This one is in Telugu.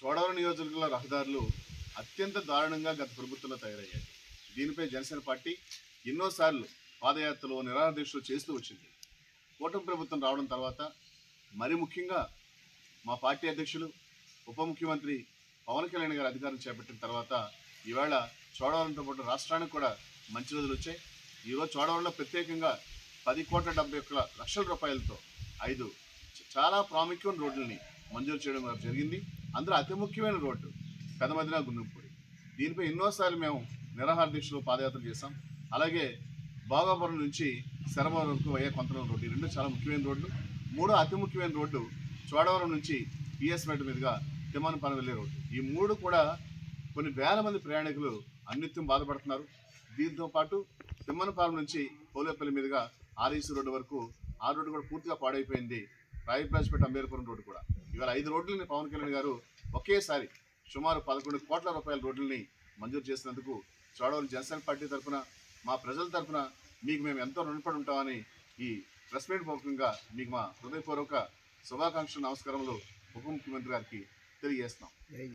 చోడవరం నియోజకవర్గంలో రహదారులు అత్యంత దారుణంగా గత ప్రభుత్వంలో తయారయ్యాయి. దీనిపై జనసేన పార్టీ ఎన్నోసార్లు పాదయాత్రలు నిరాదీక్షలు చేస్తూ వచ్చింది. కూటమి ప్రభుత్వం రావడం తర్వాత మరి ముఖ్యంగా మా పార్టీ అధ్యక్షులు ఉప ముఖ్యమంత్రి పవన్ కళ్యాణ్ గారు అధికారం చేపట్టిన తర్వాత ఈవేళ చోడవరంతో పాటు రాష్ట్రానికి కూడా మంచి రోజులు వచ్చాయి. ఈరోజు చోడవరంలో ప్రత్యేకంగా పది కోట్ల డెబ్బై ఒక్క లక్షల రూపాయలతో ఐదు చాలా ప్రాముఖ్యమైన రోడ్లని మంజూరు చేయడం జరిగింది. అందులో అతి ముఖ్యమైన రోడ్డు పెదమదిన గుండంపూడి. దీనిపై ఎన్నోసార్లు మేము నిరాహార దీక్షలో పాదయాత్ర చేశాం. అలాగే బాగాపురం నుంచి శరవరం వరకు అయ్యే కొంతవరం రోడ్డు. రెండు చాలా ముఖ్యమైన రోడ్లు. మూడో అతి ముఖ్యమైన రోడ్డు చోడవరం నుంచి పిఎస్ మెట్ మీదుగా తిమ్మనపాలెం వెళ్ళే రోడ్డు. ఈ మూడు కూడా కొన్ని వేల మంది ప్రయాణికులు అన్నిత్యం బాధపడుతున్నారు. దీంతో పాటు తిమ్మనపాలెం నుంచి పోలేపల్లి మీదుగా ఆర్ఈసీ రోడ్డు వరకు ఆ రోడ్డు కూడా పూర్తిగా పాడైపోయింది. రాయప్రాజ్పేట అంబేర్పురం రోడ్డు కూడా. ఇవాళ ఐదు రోడ్లని పవన్ కళ్యాణ్ గారు ఒకేసారి సుమారు పదకొండు కోట్ల రూపాయల రోడ్లని మంజూరు చేసినందుకు చోడవరం జనసేన పార్టీ తరఫున మా ప్రజల తరఫున మీకు మేము ఎంతో రుణపడి ఉంటామని ఈ ప్రెస్ మీట్ పూర్వకంగా మీకు మా హృదయపూర్వక శుభాకాంక్షలు నమస్కారములు ఉప ముఖ్యమంత్రి గారికి తెలియజేస్తున్నాం.